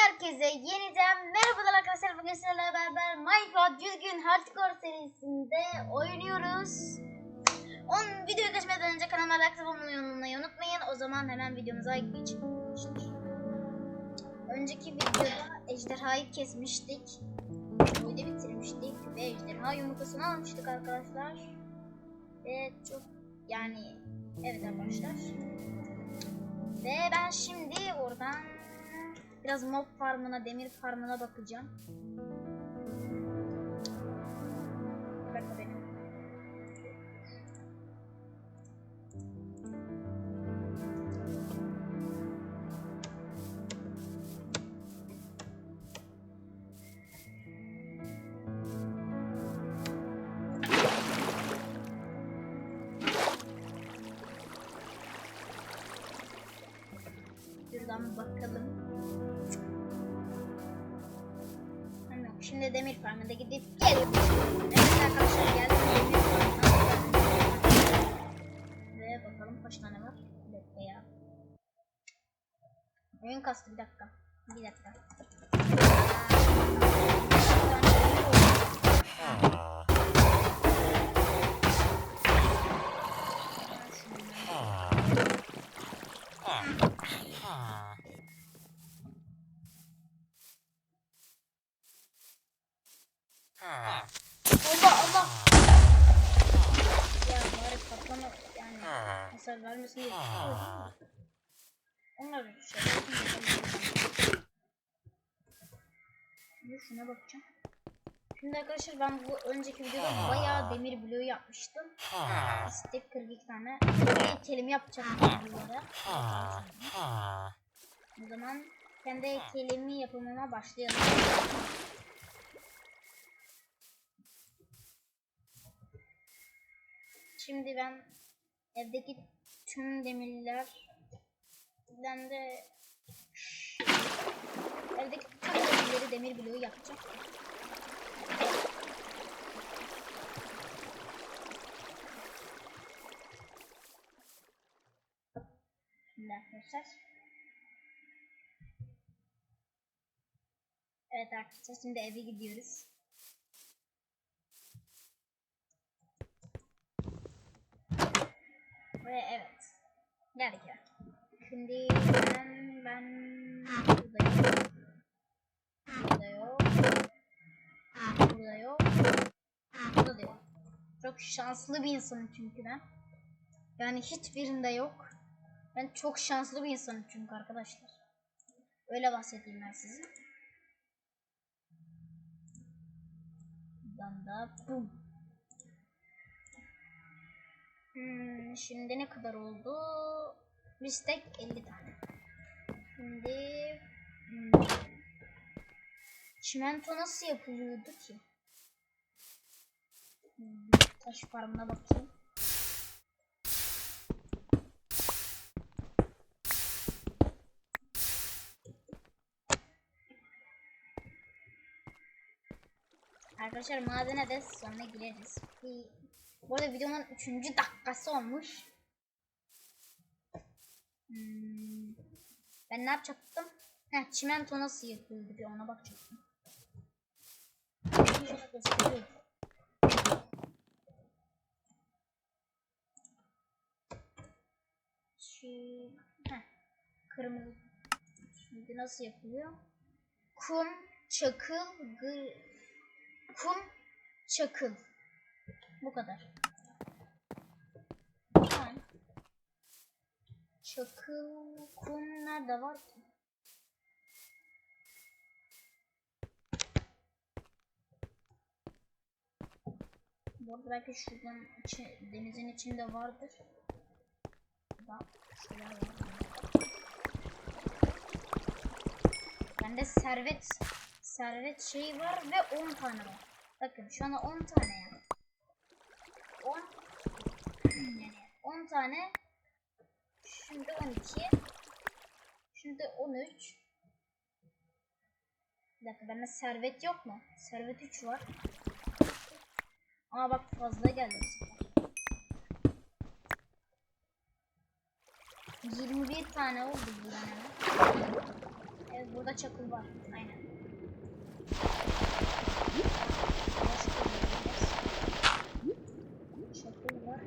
Herkese yeniden merhabalar arkadaşlar. Bugün sizlerle beraber Minecraft 100 gün Hardcore serisinde oynuyoruz. On videoya geçmeden önce kanalıma like olmayı unutmayın. O zaman hemen videomuza geçelim. Önceki videoda ejderhayı kesmiştik. Oyunu bitirmiştik ve ejderha yumurtasını almıştık arkadaşlar. Ve çok yani evet arkadaşlar. Ve ben şimdi oradan biraz mob farmına, demir farmına bakacağım. Şimdi demir farmına gidip geliyorum. Evet arkadaşlar geldim demir. Ve bakalım kaç tane var. Bir dakika ya. Oyun kastı bir dakika. Bir dakika. Allah Allah. Ya bari patlama yani hasar vermesin diye. Onlar bir şey. Şimdi şuna bakacağım. Şimdi arkadaşlar ben bu önceki videoda bayağı demir bloğu yapmıştım. İstek 42 tane. Bir kelime yapacağım bunlara. O zaman kendi kelimi yapımına başlayalım. Şimdi ben evdeki tüm demirlerden de evdeki tüm demirleri demir bloğu yapacağım. Şimdi arkadaşlar. Evet arkadaşlar şimdi eve gidiyoruz. Ve evet. Geldik ya. Şimdi ben ben buradayım. Burada yok. Burada yok. Burada da yok. Çok şanslı bir insanım çünkü ben. Yani hiçbirinde yok. Ben çok şanslı bir insanım çünkü arkadaşlar. Öyle bahsedeyim ben size. Buradan da bum. Hmm, şimdi ne kadar oldu? Bir stack 50 tane. Şimdi hmm, çimento nasıl yapılıyordu ki? Hmm, taş farmına bakayım. Arkadaşlar madene de sonra gireriz. Bir bu arada videonun 3. dakikası olmuş. Hmm. Ben ne yapacaktım? Heh, çimento nasıl yapıldı bir ona bakacaktım. Şu, heh, kırmızı. Şimdi nasıl yapılıyor? Kum, çakıl, gır, kum, çakıl. Bu kadar. Tamam. Çakıl kum nerede var ki? Bu arada belki şuradan içi, denizin içinde vardır. Bak şuraya. Bende servet servet şeyi var ve 10 tane var. Bakın şu anda 10 tane yani. 10 yani 10 tane şimdi 12 şimdi 13 bir dakika bende servet yok mu? Servet 3 var. Aa bak fazla geldi bu sefer. 21 tane oldu buradan hemen. Evet, burada çakıl var. Aynen. Çakıl var.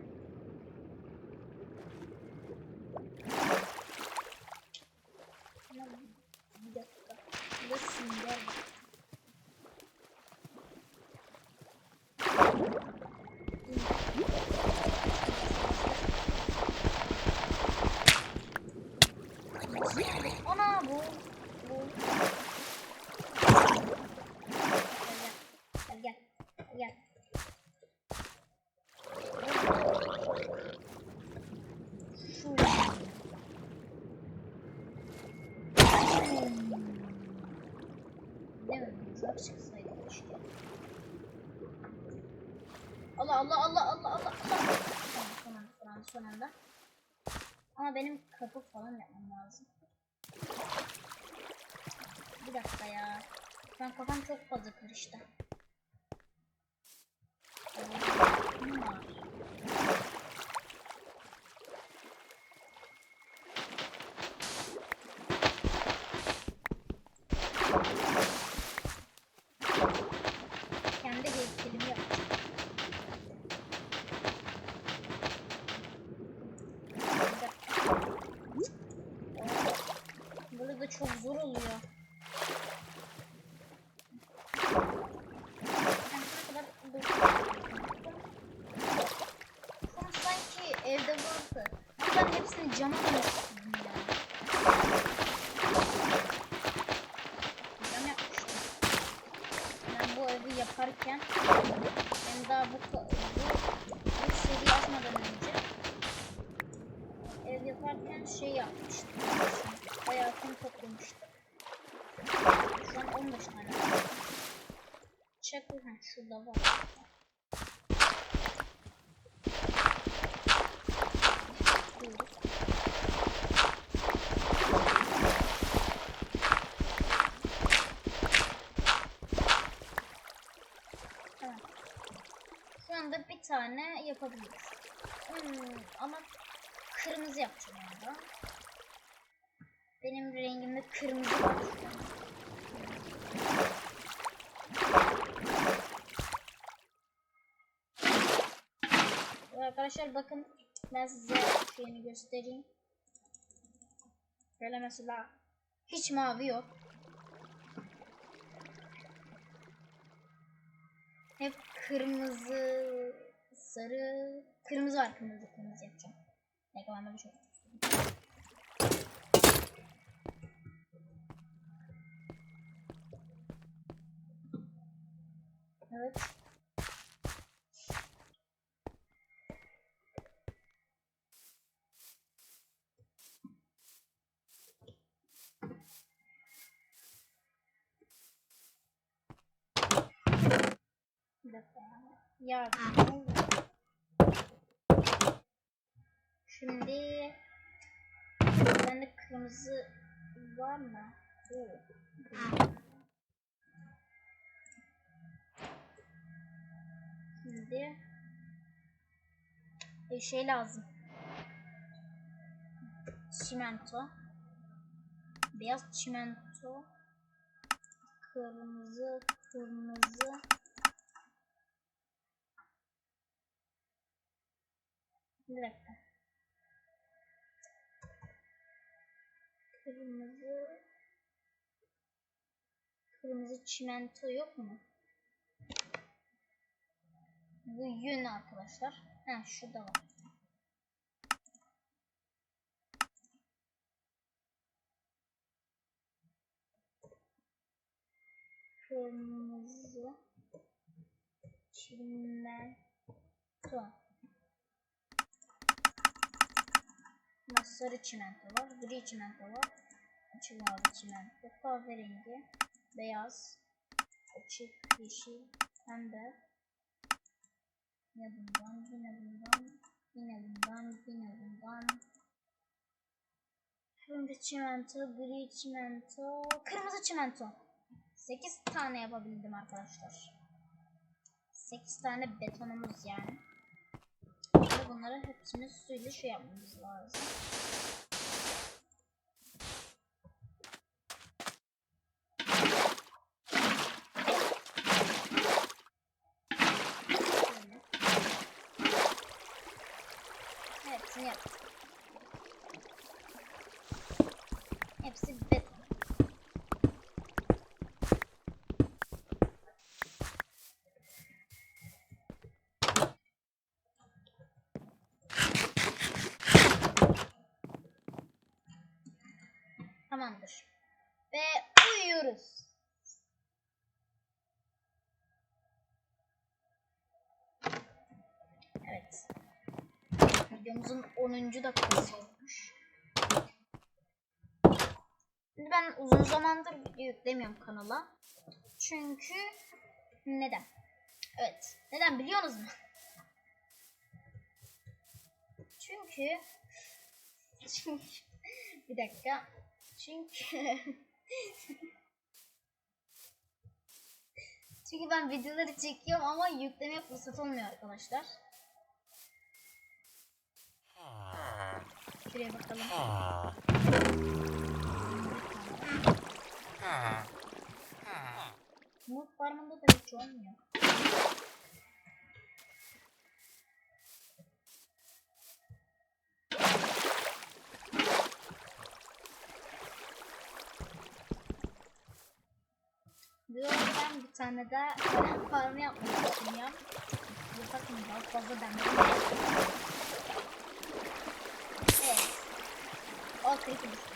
Ama bir dakika. Burada sünger var. Ana bu. Bu. Gel gel. Gel gel. Şu. Mi? Uzak çıksaydı keşke. Allah Allah Allah Allah Allah. Tamam son anda son anda. Ama benim kapı falan yapmam lazım. Bir dakika ya. An kafam çok fazla karıştı. Hmm. Kendi heykelimi yapacağım. Bir dakika. Böyle de çok zor oluyor. Ben şuna kadar dur. Şu an sanki evde vardı. Ama ben hepsini cama dönüştürdüm ya. Cam yapmıştım. Ben bu evi yaparken ben daha bu, bu, bu seri açmadan önce ev yaparken şey yapmıştım. Kum toplamıştım. Şu an 15 tane. Çakıl ha şurada var. Buyurun. Tamam. Şu anda bir tane yapabiliriz. Hmm, ama kırmızı yapacağım onda. Benim rengimde kırmızı. Ve Arkadaşlar bakın ben size şeyini göstereyim. Böyle mesela hiç mavi yok. Hep kırmızı, sarı, kırmızı var kırmızı, kırmızı yapacağım. Ne kadar da bir şey. Evet. Bir dakika ya. Yardım. Şimdi bende kırmızı var mı? Oo. Şimdi bir şey lazım. Çimento. Beyaz çimento. Kırmızı, kırmızı. Bir dakika. Kırmızı Kırmızı çimento yok mu? Bu yün arkadaşlar. Ha şurada var. Kırmızı çimento. Bunda sarı çimento var, gri çimento var, açık mavi çimento, kahverengi, beyaz, açık yeşil, pembe, yine bundan, yine bundan, yine bundan, yine bundan, turuncu çimento, gri çimento, kırmızı çimento. 8 tane yapabildim arkadaşlar. 8 tane betonumuz yani. Bunları hepsini suyla şey yapmamız lazım. Videomuzun 10. dakikası olmuş. Şimdi ben uzun zamandır video yüklemiyorum kanala. Çünkü neden? Evet. Neden biliyorsunuz mu? Çünkü çünkü bir dakika. Çünkü Çünkü ben videoları çekiyorum ama yükleme fırsat olmuyor arkadaşlar. Şuraya bakalım. Mut farmında da hiç olmuyor. Bu arada ben bir tane daha farm yapmak istiyorum. Yaparım daha fazla benden. Evet. Kritik düştü.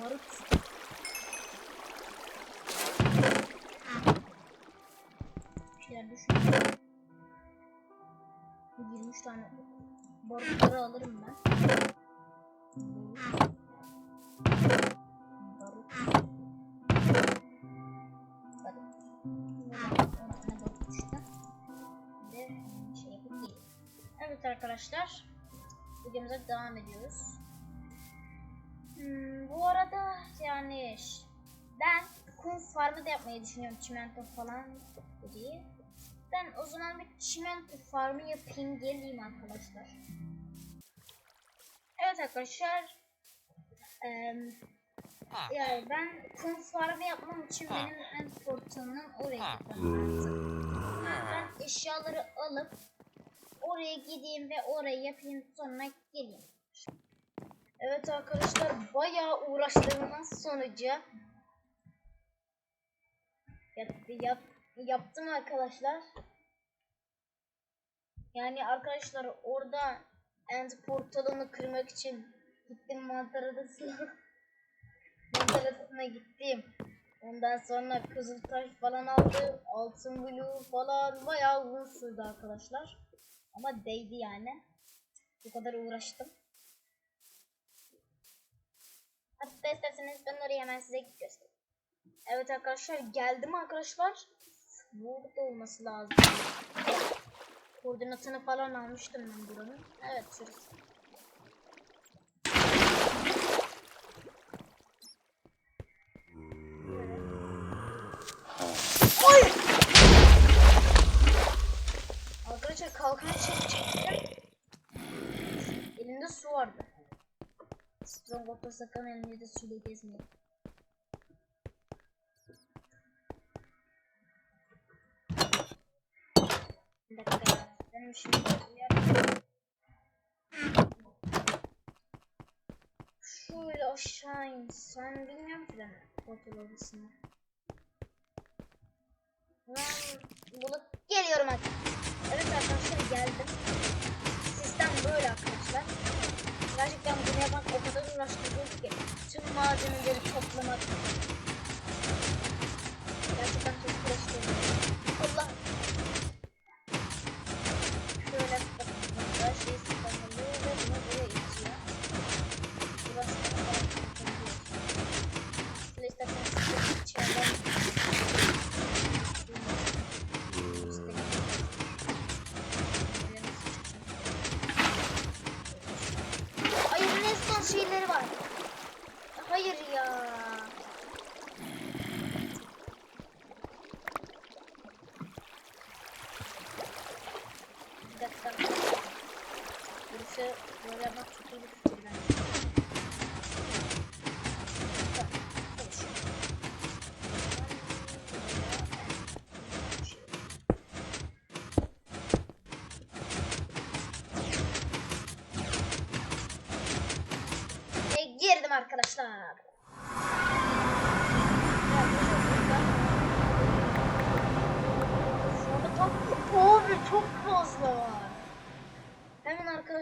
Barut. Bir şeyler düşünüyorum. 23 tane barutları alırım ben. Barut. Şey. Evet arkadaşlar. Videomuza devam ediyoruz. Hmm, bu arada yani ben kum farmı da yapmayı düşünüyorum çimento falan diye. Ben o zaman bir çimento farmı yapayım geleyim arkadaşlar. Evet arkadaşlar. Eee yani ben kum farmı yapmam için benim en portalının oraya gitmem lazım. Ben eşyaları alıp oraya gideyim ve orayı yapayım sonra geleyim. Evet arkadaşlar bayağı uğraştığımın sonucu yap, yap, yaptım arkadaşlar. Yani arkadaşlar orada end portalını kırmak için gittim mantar adasına. mantar adasına gittim. Ondan sonra kızıltaş falan aldım. Altın blue falan bayağı uzun sürdü arkadaşlar. Ama değdi yani. Bu kadar uğraştım. Hatta isterseniz ben orayı hemen size göstereyim. Evet arkadaşlar geldim arkadaşlar. Burada olması lazım. Koordinatını falan almıştım ben buranın. Evet şurası. Water sakın elimde de suyla gezmeyin. Bir dakika. Benim şimdi Şöyle aşağı insen bilmiyorum ki ben portal odasına. Ben bunu geliyorum artık. Evet arkadaşlar geldim. Sistem böyle arkadaşlar. Gerçekten bunu yapmak o kadar uğraştırıyor ki. Tüm malzemeleri toplamak. Burası böyle yapmak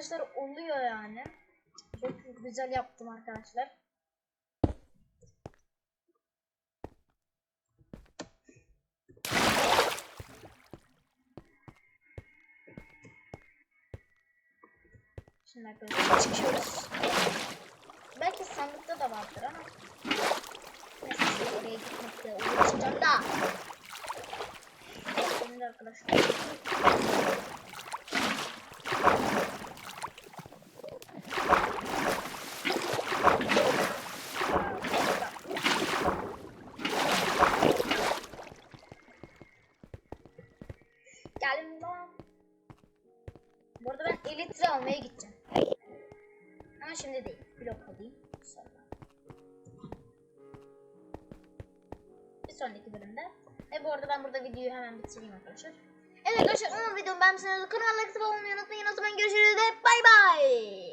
arkadaşlar oluyor yani. Çok güzel yaptım arkadaşlar. Şimdi arkadaşlar çıkıyoruz. Belki sandıkta da vardır ama. Neyse oraya gitmekle uğraşacağım da. Şimdi arkadaşlar. Elitre almaya gideceğim. Ama şimdi değil. Blok alayım. Sonra. Bir sonraki bölümde. Ve bu arada ben burada videoyu hemen bitireyim arkadaşlar. Evet arkadaşlar umarım videomu beğenmişsiniz. Kanalıma like olmayı unutmayın. O zaman görüşürüz ve bay bay.